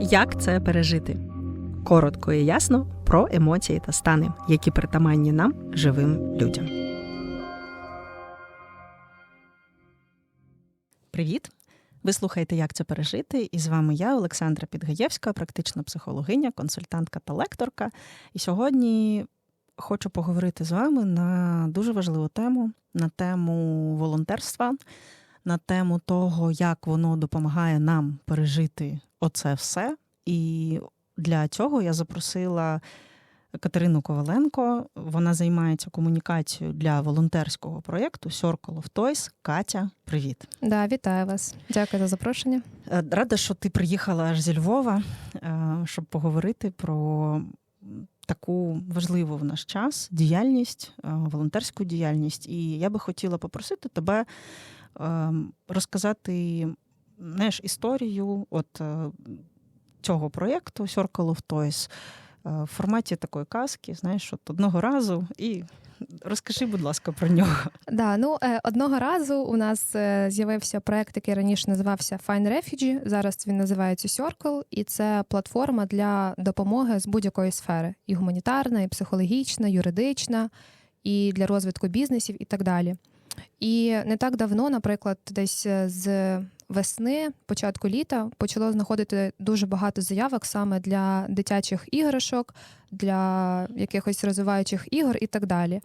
Як це пережити? Коротко і ясно про емоції та стани, які притаманні нам, живим людям. Привіт! Ви слухаєте, як це пережити? І з вами я, Олександра Підгаєвська, практична психологиня, консультантка та лекторка. І сьогодні хочу поговорити з вами на дуже важливу тему, на тему волонтерства, на тему того, як воно допомагає нам пережити оце все. І для цього я запросила Катерину Коваленко. Вона займається комунікацією для волонтерського проєкту Circle of Toys. Катя, привіт. Да, вітаю вас. Дякую за запрошення. Е, Рада, що ти приїхала аж зі Львова, е, щоб поговорити про таку важливу в наш час діяльність, е, волонтерську діяльність. І я би хотіла попросити тебе розказати знаєш, історію от е, цього проєкту Circle of Toys е, в форматі такої казки, знаєш, от одного разу і. Розкажи, будь ласка, про нього. Да, ну е, одного разу у нас з'явився проект, який раніше називався Find Refugee. Зараз він називається Circle, і це платформа для допомоги з будь-якої сфери: і гуманітарна, і психологічна, юридична, і для розвитку бізнесів, і так далі. І не так давно, наприклад, десь е, з весни, початку літа, почало знаходити дуже багато заявок саме для дитячих іграшок, для якихось розвиваючих ігор і так далі.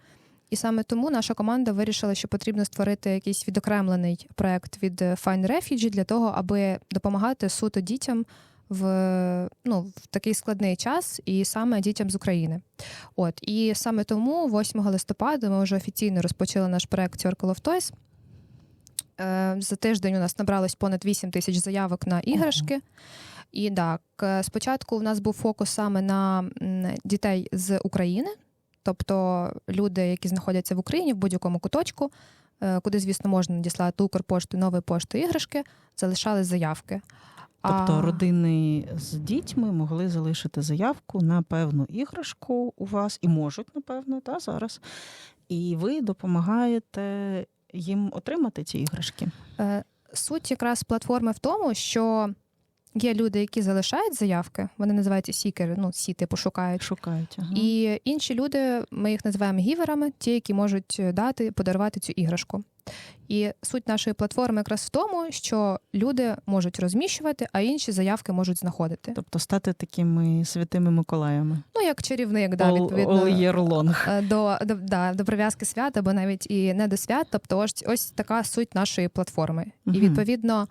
І саме тому наша команда вирішила, що потрібно створити якийсь відокремлений проект від Find Refugee для того, аби допомагати суто дітям в ну, в такий складний час, і саме дітям з України. От і саме тому, 8 листопада, ми вже офіційно розпочали наш проект Circle of Toys. Е, За тиждень у нас набралось понад 8 тисяч заявок на іграшки. І так, е, спочатку у нас був фокус саме на дітей з України, тобто люди, які знаходяться в Україні в будь-якому куточку, е, куди, звісно, можна надіслати Укрпошту, новою поштою іграшки, залишали заявки. Тобто А- родини з дітьми могли залишити заявку на певну іграшку у вас і можуть, напевно, та зараз. І ви допомагаєте їм отримати ці іграшки. Е, Суть якраз платформи в тому, що є люди, які залишають заявки, вони називаються сікери, ну, сі, типу, шукають. Шукають. Ага. І інші люди, ми їх називаємо гіверами, ті, які можуть дати, подарувати цю іграшку. І суть нашої платформи якраз в тому, що люди можуть розміщувати, а інші заявки можуть знаходити. Тобто стати такими святими Миколаями. Ну, як чарівник, да, відповідно. all year long. е, До, до, да, до прив'язки свят, або навіть і не до свят. Тобто, ось, ось така суть нашої платформи. І відповідно,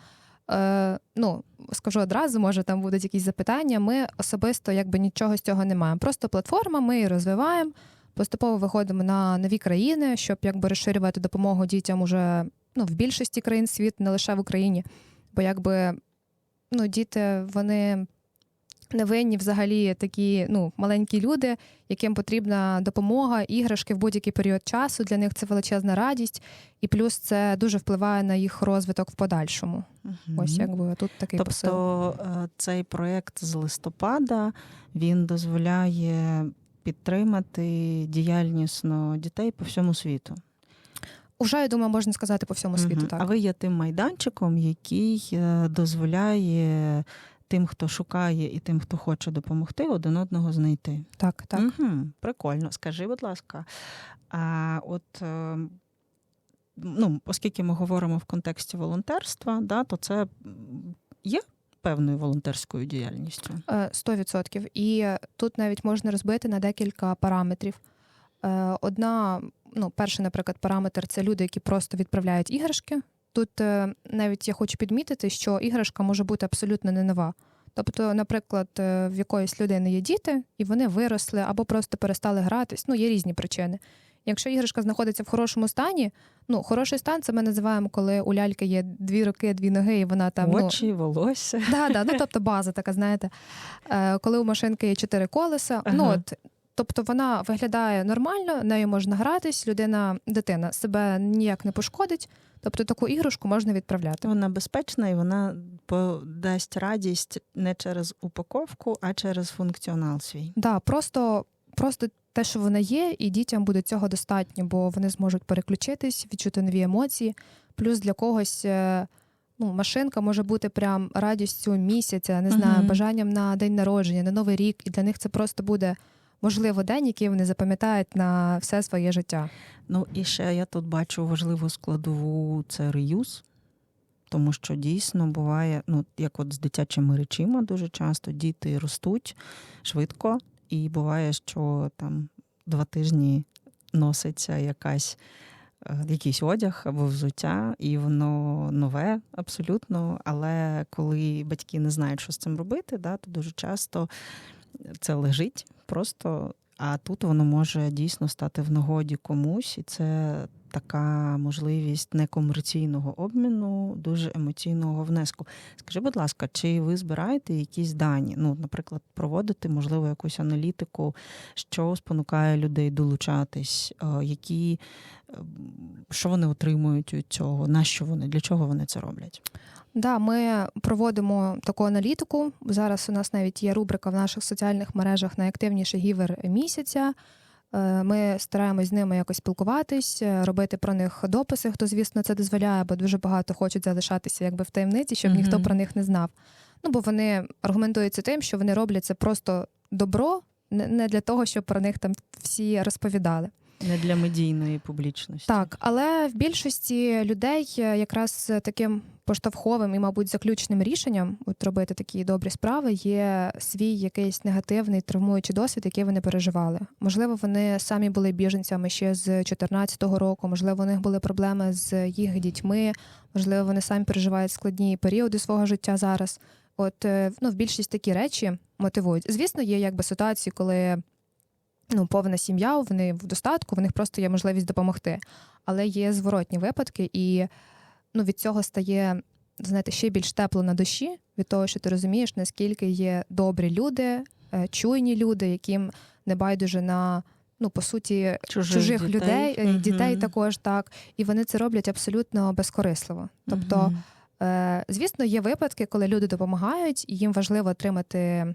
е, ну скажу одразу, може там будуть якісь запитання. Ми особисто якби нічого з цього не маємо. Просто платформа, ми її розвиваємо. Поступово виходимо на нові країни, щоб якби розширювати допомогу дітям уже ну, в більшості країн світу, не лише в Україні. Бо якби ну, діти вони невинні взагалі такі ну, маленькі люди, яким потрібна допомога, іграшки в будь-який період часу. Для них це величезна радість, і плюс це дуже впливає на їх розвиток в подальшому. Мгм. Ось якби тут такий посил. Тобто цей проєкт з листопада він дозволяє підтримати діяльнісно дітей по всьому світу. Уже я думаю, можна сказати по всьому світу. Мгм. Так А ви є тим майданчиком, який е, дозволяє тим, хто шукає, і тим, хто хоче допомогти, один одного знайти. так, так. Угу. Прикольно. Скажи, будь ласка, а от. е, Ну, оскільки ми говоримо в контексті волонтерства, да, то це є певною волонтерською діяльністю. Е, 100%. І тут навіть можна розбити на декілька параметрів. Е, Одна, ну, перший, наприклад, параметр це люди, які просто відправляють іграшки. Тут е, навіть я хочу підмітити, що іграшка може бути абсолютно не нова. Тобто, наприклад, е, в якоїсь людини є діти, і вони виросли або просто перестали гратись. Ну, є різні причини. Якщо іграшка знаходиться в хорошому стані, ну хороший стан це ми називаємо, коли у ляльки є дві руки, дві ноги, і вона там ну, Очі, волосся. Да, да, ну тобто база така, знаєте. Е, коли у машинки є чотири колеса, Ага. ну от. Тобто вона виглядає нормально, нею можна гратись, людина, дитина себе ніяк не пошкодить. Тобто таку іграшку можна відправляти. Вона безпечна і вона подасть радість не через упаковку, а через функціонал свій. Да, просто, просто те, що вона є, і дітям буде цього достатньо, бо вони зможуть переключитись, відчути нові емоції. Плюс для когось е, ну, машинка може бути прям радістю місяця, не знаю, Мгм. бажанням на день народження, на новий рік, і для них це просто буде можливо день, який вони запам'ятають на все своє життя. Ну і ще я тут бачу важливу складову це реюз, тому що дійсно буває, ну як от з дитячими речима дуже часто діти ростуть швидко, і буває, що там два тижні носиться якась. е, Якийсь одяг або взуття, і воно нове абсолютно. Але коли батьки не знають, що з цим робити, да, то дуже часто це лежить просто, а тут воно може дійсно стати в нагоді комусь, і це така можливість некомерційного обміну, дуже емоційного внеску. Скажи, будь ласка, чи ви збираєте якісь дані? Ну, наприклад, проводити, можливо, якусь аналітику, що спонукає людей долучатись, е, які е, що вони отримують від цього, на що вони, для чого вони це роблять? Да, ми проводимо таку аналітику. Зараз у нас навіть є рубрика в наших соціальних мережах найактивніший гівер місяця. Е, Ми стараємось з ними якось спілкуватись, е, робити про них дописи, хто, звісно, це дозволяє, бо дуже багато хочуть залишатися якби в таємниці, щоб Мгм. ніхто про них не знав. Ну, бо вони аргументуються тим, що вони роблять це просто добро, не для того, щоб про них там всі розповідали. Не для медійної публічності. Так, але в більшості людей е, якраз таким поштовховим і, мабуть, заключним рішенням от робити такі добрі справи є свій якийсь негативний травмуючий досвід, який вони переживали. Можливо, вони самі були біженцями ще з 2014 року, можливо, у них були проблеми з їх дітьми, можливо, вони самі переживають складні періоди свого життя зараз. От е, ну, в більшість такі речі мотивують. Звісно, є якби ситуації, коли ну, повна сім'я, вони в достатку, в них просто є можливість допомогти. Але є зворотні випадки, і ну, від цього стає знаєте, ще більш тепло на душі, від того, що ти розумієш, наскільки є добрі люди, е, чуйні люди, яким не байдуже на. Ну, по суті, Чужих, чужих людей, Мгм. дітей також так, і вони це роблять абсолютно безкорисливо. Тобто, Мгм. Е, Звісно, є випадки, коли люди допомагають, і їм важливо отримати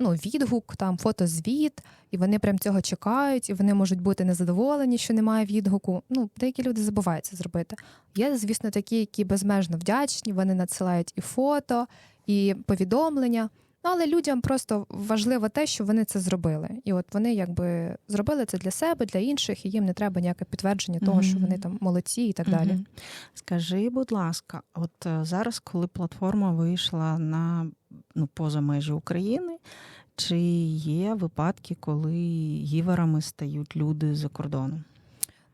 ну, відгук, там фотозвіт, і вони прям цього чекають, і вони можуть бути незадоволені, що немає відгуку. Ну, деякі люди забувають це зробити. Є, звісно, такі, які безмежно вдячні, вони надсилають і фото, і повідомлення. Ну, але людям просто важливо те, що вони це зробили. І от вони якби зробили це для себе, для інших, і їм не треба ніяке підтвердження того, що вони там молодці і так далі. Скажи, будь ласка, от е, зараз, коли платформа вийшла на ну, поза межі України, чи є випадки, коли гіверами стають люди за кордону?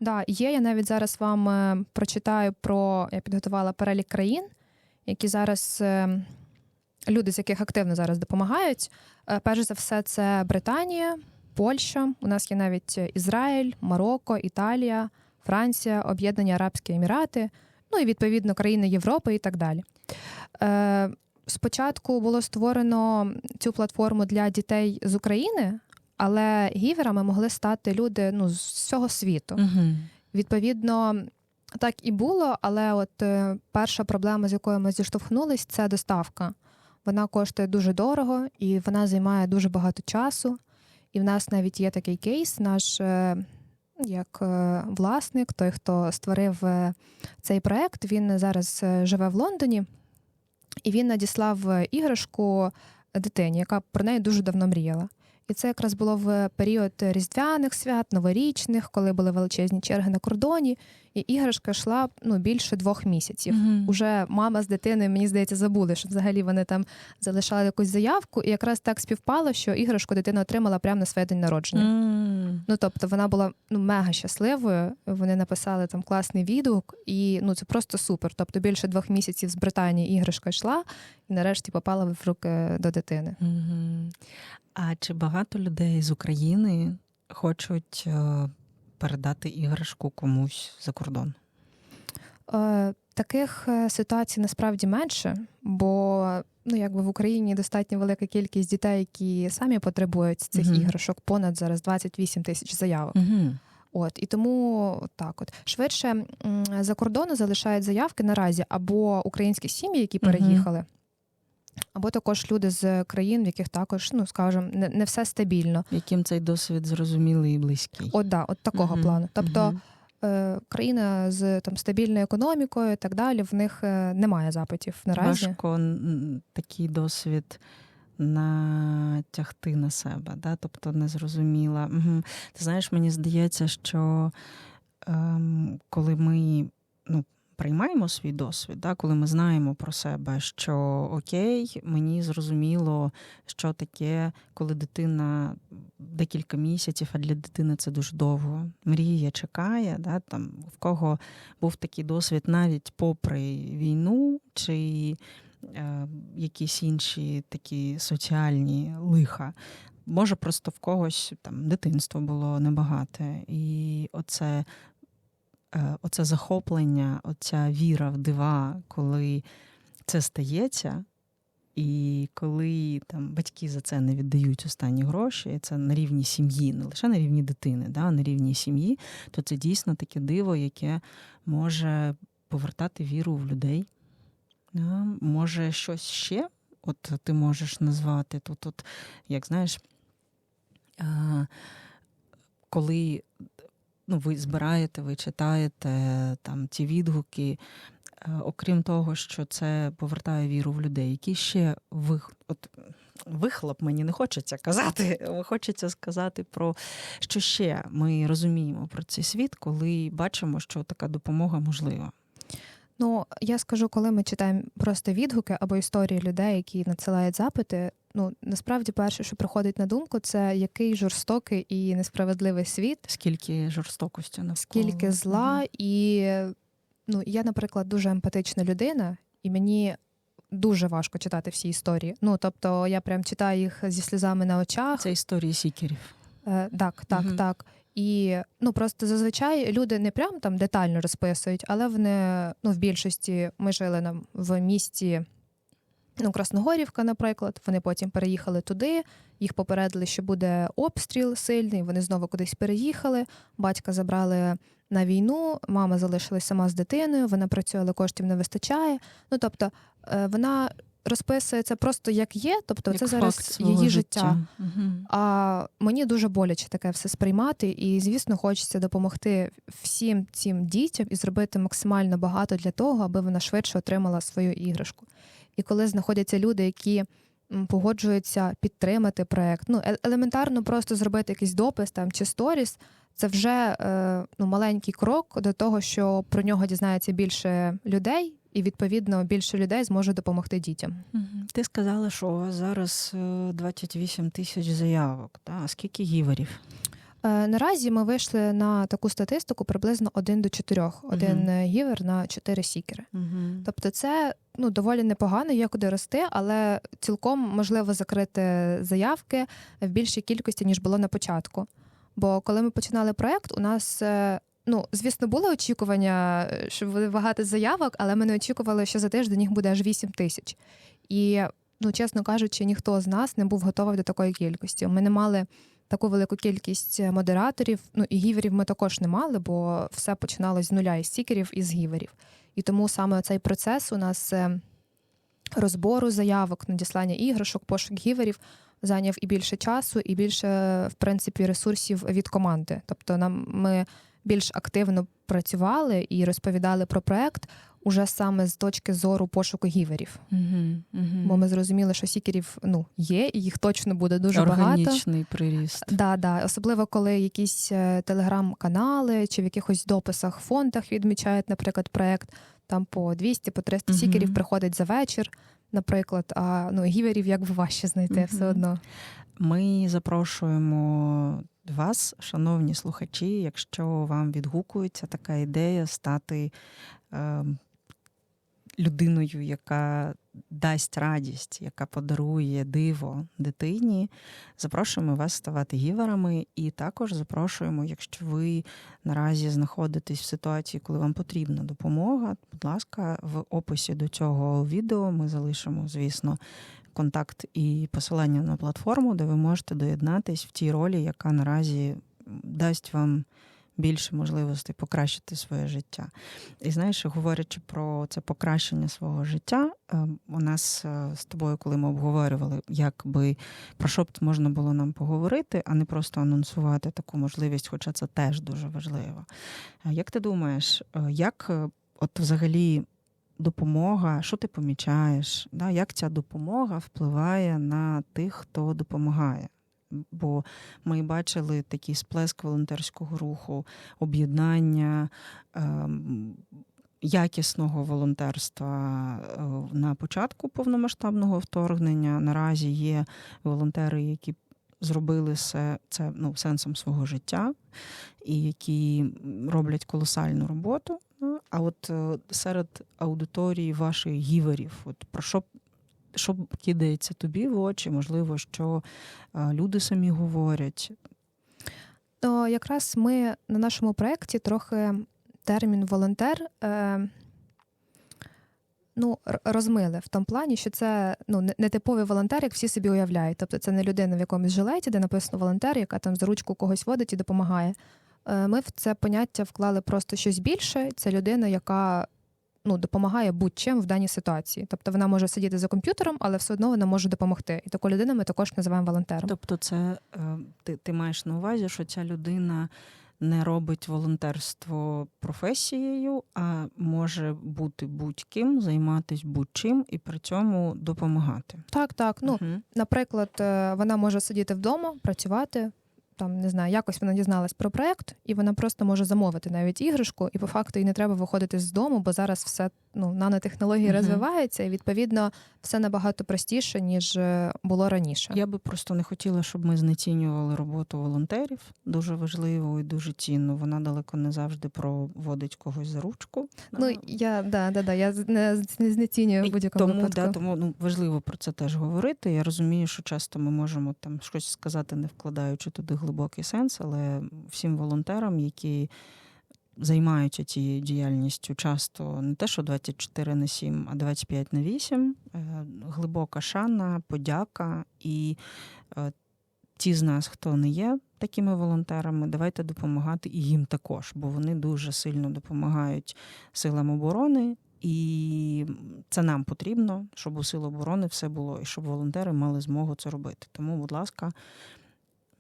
Да, є. Я навіть зараз вам е, прочитаю про я підготувала перелік країн, які зараз е, люди, з яких активно зараз допомагають. Е, Перш за все, це Британія, Польща. У нас є навіть Ізраїль, Марокко, Італія, Франція, Об'єднані Арабські Емірати, ну і відповідно країни Європи і так далі. Спочатку було створено цю платформу для дітей з України, але гіверами могли стати люди ну, з всього світу. Угу. Відповідно, так і було, але от е, перша проблема, з якою ми зіштовхнулись, це доставка. Вона коштує дуже дорого і вона займає дуже багато часу. І в нас навіть є такий кейс, наш е, як е, власник, той, хто створив цей проект, він зараз живе в Лондоні, і він надіслав е, іграшку дитині, яка про неї дуже давно мріяла. І це якраз було в період різдвяних свят, новорічних, коли були величезні черги на кордоні, і іграшка йшла ну, більше двох місяців. Уже мама з дитиною, мені здається, забули, що взагалі вони там залишали якусь заявку, і якраз так співпало, що іграшку дитина отримала прямо на своє день народження. М. Ну тобто вона була ну мега щасливою. Вони написали там класний відгук, і ну це просто супер. Тобто більше двох місяців з Британії іграшка йшла і нарешті попала в руки до дитини. Мгм. А чи багато людей з України хочуть е, передати іграшку комусь за кордон? Е, таких е, ситуацій насправді менше, бо ну якби в Україні достатньо велика кількість дітей, які самі потребують цих Мгм. іграшок, понад зараз 28 тисяч заявок. Угу. От і тому так, от швидше за кордону залишають заявки наразі або українські сім'ї, які переїхали, або також люди з країн, в яких також, ну скажімо, не, не все стабільно. Яким цей досвід зрозумілий і близький? От да, от такого Мгм. плану. Тобто е, країна з там стабільною економікою і так далі. В них е, немає запитів наразі. Важко такий досвід натягти на себе, да? тобто не зрозуміла. Угу. Ти знаєш, мені здається, що ем, коли ми ну, приймаємо свій досвід, да? коли ми знаємо про себе, що окей, мені зрозуміло, що таке, коли дитина декілька місяців, а для дитини це дуже довго. Мріє, чекає, да? там, в кого був такий досвід навіть попри війну чи е, якісь інші такі соціальні лиха. Може, просто в когось там дитинство було небагате. І оце, оце захоплення, оця віра в дива, коли це стається, і коли там батьки за це не віддають останні гроші, це на рівні сім'ї, не лише на рівні дитини, да, а на рівні сім'ї, то це дійсно таке диво, яке може повертати віру в людей. Да, може, щось ще, от ти можеш назвати тут, от, як знаєш, коли ну, ви збираєте, ви читаєте там ті відгуки, е, окрім того, що це повертає віру в людей, які ще вих... от, вихлоп мені не хочеться казати, хочеться сказати про що ще ми розуміємо про цей світ, коли бачимо, що така допомога можлива. Ну, я скажу, коли ми читаємо просто відгуки або історії людей, які надсилають запити. Ну насправді, перше, що приходить на думку, це який жорстокий і несправедливий світ, Скільки жорстокості навколо. скільки зла, і ну я, наприклад, дуже емпатична людина, і мені дуже важко читати всі історії. Ну тобто, я прям читаю їх зі сльозами на очах. Це історії сікерів. Е, так, так, Мгм. так. І ну просто зазвичай люди не прям там детально розписують, але вони ну в більшості ми жили нам в місті. Ну, Красногорівка, наприклад, вони потім переїхали туди. Їх попередили, що буде обстріл сильний. Вони знову кудись переїхали. Батька забрали на війну, мама залишилась сама з дитиною. Вона працює, але коштів не вистачає. Ну тобто, е, вона розписує це просто як є. Тобто, Як це зараз її життя. Мгм. А мені дуже боляче таке все сприймати, і звісно, хочеться допомогти всім цим дітям і зробити максимально багато для того, аби вона швидше отримала свою іграшку. І коли знаходяться люди, які погоджуються підтримати проект, ну е- елементарно просто зробити якийсь допис там чи сторіс, це вже е, ну, маленький крок до того, що про нього дізнається більше людей, і відповідно більше людей зможе допомогти дітям. Ти сказала, що у вас зараз е, 28 тисяч заявок. Да? А скільки гіверів? Е, Наразі ми вийшли на таку статистику приблизно 1 до 4. Один е, гівер на 4 сікери. Угу. Тобто, це ну доволі непогано, є куди рости, але цілком можливо закрити заявки в більшій кількості ніж було на початку. Бо коли ми починали проект, у нас е, ну звісно було очікування, е, що буде багато заявок, але ми не очікували, що за тиждень їх буде аж 8 тисяч. І ну, чесно кажучи, ніхто з нас не був готовий до такої кількості. Ми не мали таку велику кількість модераторів. Ну і гіверів ми також не мали, бо все починалось з нуля із стікерів і з гіверів. І тому саме цей процес у нас е, розбору заявок, надіслання іграшок, пошук гіверів зайняв і більше часу, і більше, в принципі, ресурсів від команди. Тобто, нам ми більш активно працювали і розповідали про проект уже саме з точки зору пошуку гіверів. Угу. Угу. Бо ми зрозуміли, що сікерів ну є, і їх точно буде дуже багато. Органічний приріст. Да, да. Особливо, коли якісь е, телеграм-канали чи в якихось дописах, фондах відмічають, наприклад, проект там по 200 по 300 Мгм. сікерів приходить за вечір, наприклад. А ну гіверів як би важче знайти Мгм. все одно. Ми запрошуємо вас, шановні слухачі, якщо вам відгукується така ідея стати е, людиною, яка дасть радість, яка подарує диво дитині. Запрошуємо вас ставати гіверами, і також запрошуємо, якщо ви наразі знаходитесь в ситуації, коли вам потрібна допомога. Будь ласка, в описі до цього відео ми залишимо, звісно, контакт і посилання на платформу, де ви можете доєднатись в тій ролі, яка наразі дасть вам більше можливостей покращити своє життя. І знаєш, говорячи про це покращення свого життя, е, у нас е, з тобою, коли ми обговорювали, як би про що б можна було нам поговорити, а не просто анонсувати таку можливість, хоча це теж дуже важливо. Е, Як ти думаєш, як от взагалі допомога, що ти помічаєш, да, як ця допомога впливає на тих, хто допомагає? Бо ми бачили такий сплеск волонтерського руху, об'єднання ем, якісного волонтерства е, на початку повномасштабного вторгнення. Наразі є волонтери, які зробили це, це ну, сенсом свого життя, і які роблять колосальну роботу. Ну, А от е, серед аудиторії ваших гіверів, от про що що кидається тобі в очі, можливо, що е, люди самі говорять. То якраз ми на нашому проєкті трохи термін волонтер е, ну, розмили в тому плані, що це ну, не типовий волонтер, як всі собі уявляють. Тобто це не людина в якомусь жилеті, де написано волонтер, яка там за ручку когось водить і допомагає. Е, ми в це поняття вклали просто щось більше. Це людина, яка ну, допомагає будь-чим в даній ситуації. Тобто вона може сидіти за комп'ютером, але все одно вона може допомогти. І таку людину ми також називаємо волонтером. Тобто, це е, ти, ти маєш на увазі, що ця людина. Не робить волонтерство професією, а може бути будь-ким, займатися будь-чим і при цьому допомагати. Так, так. Ну, uh наприклад, е, вона може сидіти вдома, працювати, там не знаю, якось вона дізналась про проект, і вона просто може замовити навіть іграшку, і по факту їй не треба виходити з дому, бо зараз все ну нанотехнології uh-huh. розвиваються, і відповідно все набагато простіше ніж е, було раніше. Я би просто не хотіла, щоб ми знецінювали роботу волонтерів. Дуже важливо і дуже цінно. Вона далеко не завжди проводить когось за ручку. Ну я да, да, да, я не, не знецінюю будь-якому тому, випадку. Да, тому ну важливо про це теж говорити. Я розумію, що часто ми можемо там щось сказати, не вкладаючи туди глибокий сенс, але всім волонтерам, які займаються цією діяльністю часто не те, що 24 на 7, а 25 на 8, е, глибока шана, подяка і е, ті з нас, хто не є такими волонтерами, давайте допомагати і їм також, бо вони дуже сильно допомагають силам оборони. І це нам потрібно, щоб у сил оборони все було, і щоб волонтери мали змогу це робити. Тому, будь ласка,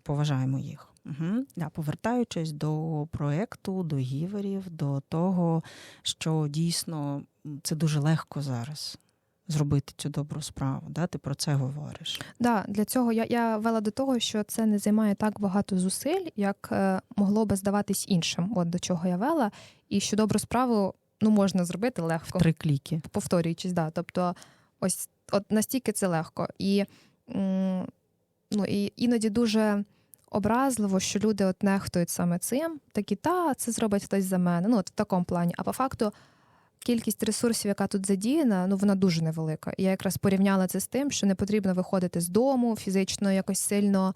поважаємо їх. Угу. Да, Повертаючись до проєкту, до гіверів, до того, що дійсно це дуже легко зараз. Зробити цю добру справу, да? ти про це говориш. Да, для цього я я вела до того, що це не займає так багато зусиль, як е, могло би здаватись іншим. От до чого я вела, і що добру справу ну можна зробити легко. В Три кліки. Повторюючись, да. Тобто, ось от настільки це легко. І ну, і іноді дуже образливо, що люди от нехтують саме цим, такі, та, це зробить хтось за мене. Ну, от в такому плані. А по факту кількість ресурсів, яка тут задіяна, ну вона дуже невелика. Я якраз порівняла це з тим, що не потрібно виходити з дому, фізично якось сильно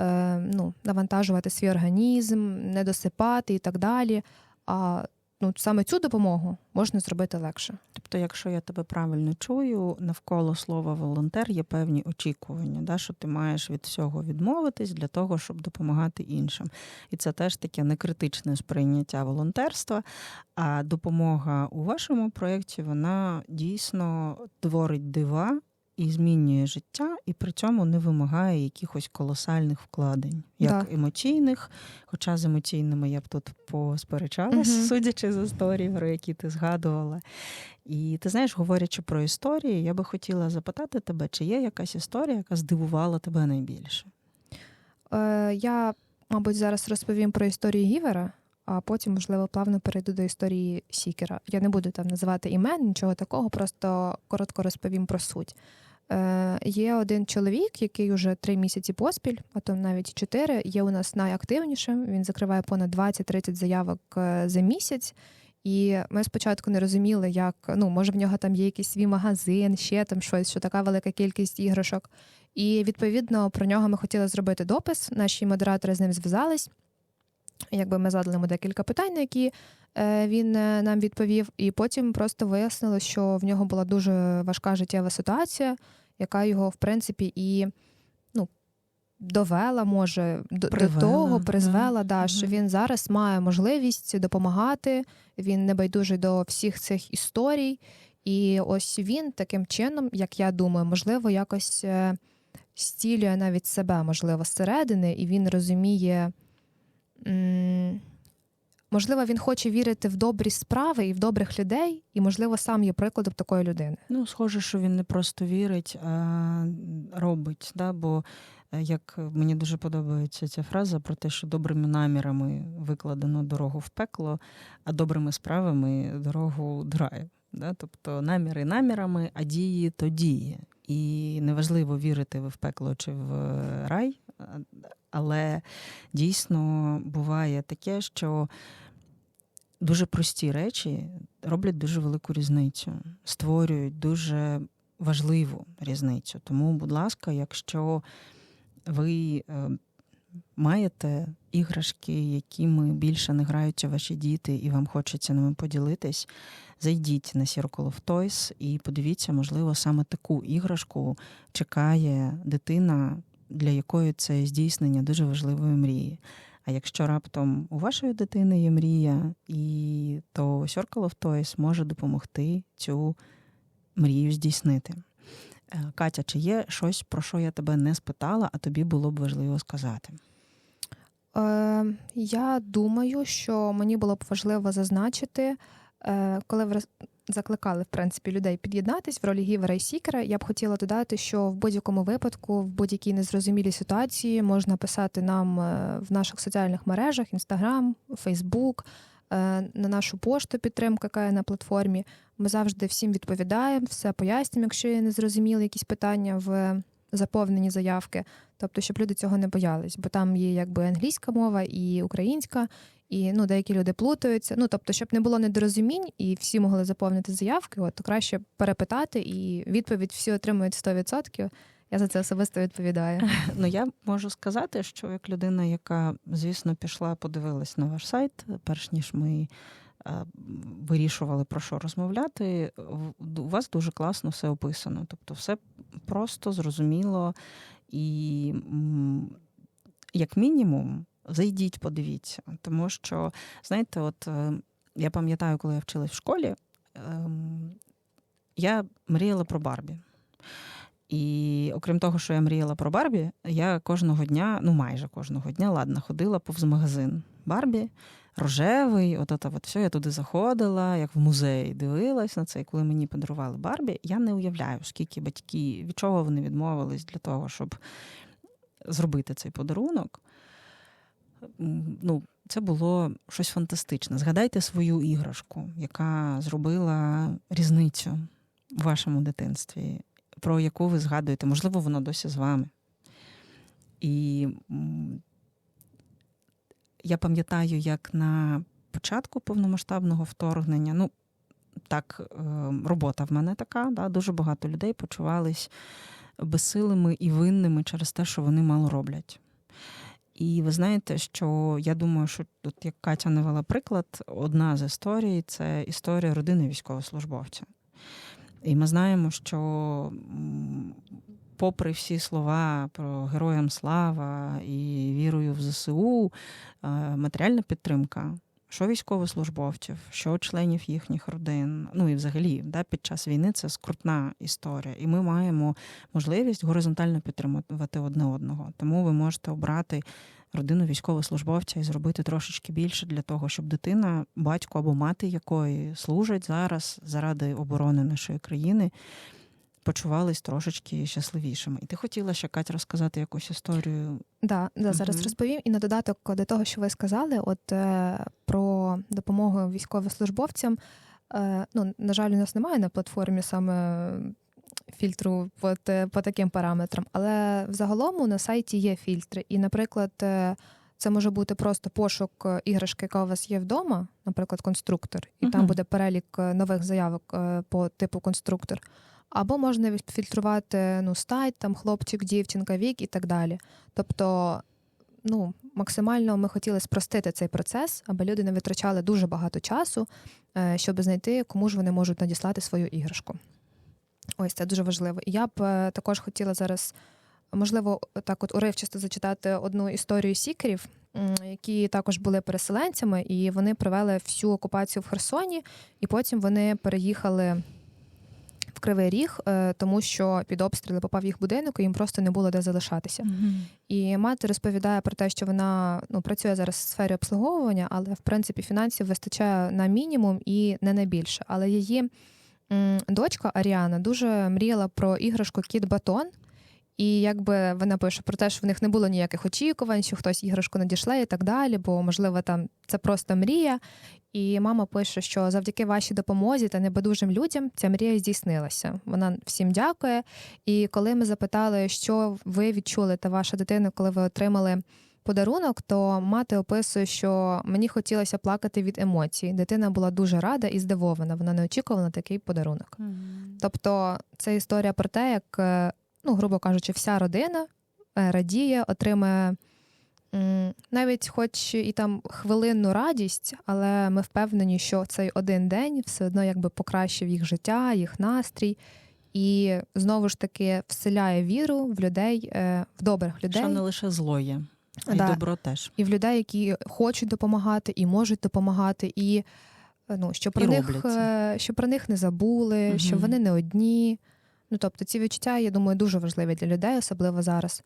е, ну, навантажувати свій організм, не досипати і так далі. А ну саме цю допомогу можна зробити легше. Тобто, якщо я тебе правильно чую, навколо слова волонтер є певні очікування, да, що ти маєш від всього відмовитись для того, щоб допомагати іншим. І це теж таке некритичне сприйняття волонтерства. А допомога у вашому проєкті вона дійсно творить дива і змінює життя, і при цьому не вимагає якихось колосальних вкладень, як да. емоційних. Хоча з емоційними я б тут посперечалась, угу. судячи з історії, про які ти згадувала. І ти знаєш, говорячи про історії, я би хотіла запитати тебе, чи є якась історія, яка здивувала тебе найбільше? Е, Я, мабуть, зараз розповім про історію Гівера. А потім, можливо, плавно перейду до історії Сікера. Я не буду там називати імен, нічого такого, просто коротко розповім про суть. Е, Є один чоловік, який вже три місяці поспіль, а то навіть чотири, є у нас найактивнішим. Він закриває понад 20-30 заявок е, за місяць. І ми спочатку не розуміли, як ну, може в нього там є якийсь свій магазин, ще там щось, що така велика кількість іграшок. І відповідно про нього ми хотіли зробити допис. Наші модератори з ним зв'язались. Якби ми задали йому декілька питань, на які е, він нам відповів, і потім просто вияснило, що в нього була дуже важка життєва ситуація яка його, в принципі, і ну, довела, може, до, Привела, до того, призвела, да, що він зараз має можливість допомагати. Він не байдужий до всіх цих історій. І ось він таким чином, як я думаю, можливо, якось е, стілює навіть себе, можливо, зсередини, і він розуміє. Можливо, він хоче вірити в добрі справи і в добрих людей, і, можливо, сам є прикладом такої людини. Ну, схоже, що він не просто вірить, а робить. Да? Бо е, як мені дуже подобається ця фраза про те, що добрими намірами викладено дорогу в пекло, а добрими справами дорогу до. Да? Тобто наміри намірами, а дії то дії. І неважливо, вірити ви в пекло чи в рай, а- але дійсно буває таке, що дуже прості речі роблять дуже велику різницю, створюють дуже важливу різницю. Тому, будь ласка, якщо ви е, маєте іграшки, якими більше не граються ваші діти, і вам хочеться ними поділитись, зайдіть на Circle of Toys і подивіться, можливо, саме таку іграшку чекає дитина, для якої це здійснення дуже важливої мрії. А якщо раптом у вашої дитини є мрія, і то Circle of Toys може допомогти цю мрію здійснити. Е, Катя, чи є щось, про що я тебе не спитала, а тобі було б важливо сказати? Е, я думаю, що мені було б важливо зазначити, е, коли закликали в принципі людей під'єднатись в ролі гівера і сікера, я б хотіла додати, що в будь-якому випадку, в будь-якій незрозумілій ситуації можна писати нам е, в наших соціальних мережах: Інстаграм, Фейсбук, на нашу пошту підтримка, яка є на платформі. Ми завжди всім відповідаємо, все пояснюємо, якщо є незрозуміли якісь питання в заповненні заявки. Тобто, щоб люди цього не боялись, бо там є якби англійська мова і українська, і ну деякі люди плутаються. Ну тобто, щоб не було недорозумінь і всі могли заповнити заявки, от то краще перепитати, і відповідь всі отримують 100%. Я за це особисто відповідаю. Ну, я можу сказати, що як людина, яка, звісно, пішла, подивилась на ваш сайт, перш ніж ми вирішували про що розмовляти, у вас дуже класно все описано. Тобто, все просто зрозуміло і, як мінімум, зайдіть, подивіться. Тому що, знаєте, от е, я пам'ятаю, коли я вчилась в школі, ем, я мріяла про Барбі. І окрім того, що я мріяла про Барбі, я кожного дня, ну майже кожного дня, ладно, ходила повз магазин Барбі, рожевий, от от, от все, я туди заходила, як в музей, дивилась на це. І коли мені подарували Барбі, я не уявляю, скільки батьки, від чого вони відмовились для того, щоб зробити цей подарунок. Ну, це було щось фантастичне. Згадайте свою іграшку, яка зробила різницю в вашому дитинстві про яку ви згадуєте, можливо, вона досі з вами. І я пам'ятаю, як на початку повномасштабного вторгнення, ну, так, е, робота в мене така, да, дуже багато людей почувались безсилими і винними через те, що вони мало роблять. І ви знаєте, що я думаю, що тут, як Катя навела приклад, одна з історій це історія родини військовослужбовця. І ми знаємо, що попри всі слова про героям слава і вірою в ЗСУ, е, матеріальна підтримка, що військовослужбовців, що членів їхніх родин, ну і взагалі да, під час війни це скрутна історія. І ми маємо можливість горизонтально підтримувати одне одного. Тому ви можете обрати родину військовослужбовця і зробити трошечки більше для того, щоб дитина, батько або мати якої служать зараз заради оборони нашої країни, почувались трошечки щасливішими. І ти хотіла ще Катя розказати якусь історію. Да, да, зараз розповім. І на додаток до того, що ви сказали, от е, про допомогу військовослужбовцям. Е, ну, на жаль, у нас немає на платформі саме фільтру по, по таким параметрам, але взагалом на сайті є фільтри. І, наприклад, е, це може бути просто пошук іграшки, яка у вас є вдома, наприклад, конструктор, і там буде перелік нових заявок е, по типу конструктор. Або можна фільтрувати ну, стать, там хлопчик, дівчинка, вік і так далі. Тобто, ну, максимально ми хотіли спростити цей процес, аби люди не витрачали дуже багато часу, е, щоб знайти, кому ж вони можуть надіслати свою іграшку. Ось це дуже важливо. Я б е, також хотіла зараз можливо так от уривчасто зачитати одну історію сікерів, які також були переселенцями, і вони провели всю окупацію в Херсоні, і потім вони переїхали. Кривий Ріг, е, тому що під обстріли попав їх будинок, і їм просто не було де залишатися. І мати розповідає про те, що вона ну працює зараз в сфері обслуговування, але в принципі фінансів вистачає на мінімум і не на більше. Але її м, дочка Аріана дуже мріяла про іграшку Кіт Батон. І якби вона пише про те, що в них не було ніяких очікувань, що хтось іграшку надішле і так далі, бо можливо там це просто мрія. І мама пише, що завдяки вашій допомозі та небайдужим людям ця мрія здійснилася. Вона всім дякує. І коли ми запитали, що ви відчули та ваша дитина, коли ви отримали подарунок, то мати описує, що мені хотілося плакати від емоцій. Дитина була дуже рада і здивована. Вона не очікувала на такий подарунок. Тобто, це історія про те, як, е, ну, грубо кажучи, вся родина е, радіє, отримує м, навіть хоч і там хвилинну радість, але ми впевнені, що цей один день все одно якби покращив їх життя, їх настрій. І знову ж таки вселяє віру в людей, е, в добрих людей Що не лише зло є, а Да. добро теж. і в людей, які хочуть допомагати і можуть допомагати, і е, ну, що про І них що про них не забули, Мгм. що вони не одні. Ну тобто, ці відчуття, я думаю, дуже важливі для людей, особливо зараз.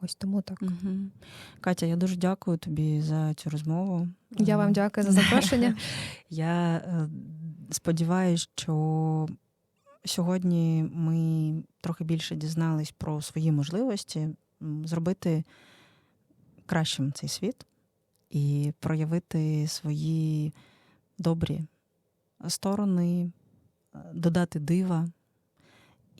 Ось тому так. Угу. Катя, я дуже дякую тобі за цю розмову. Я вам дякую за запрошення. Я е, сподіваюся, що сьогодні ми трохи більше дізнались про свої можливості зробити кращим цей світ і проявити свої добрі сторони, е, додати дива,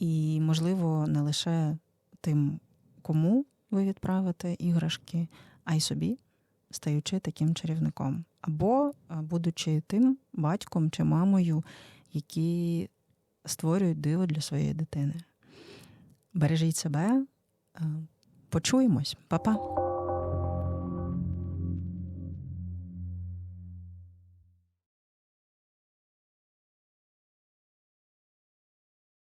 і, можливо, не лише тим, кому ви відправите іграшки, а й собі стаючи таким чарівником, або будучи тим батьком чи мамою, які створюють диво для своєї дитини. Бережіть себе, почуємось, Па-па!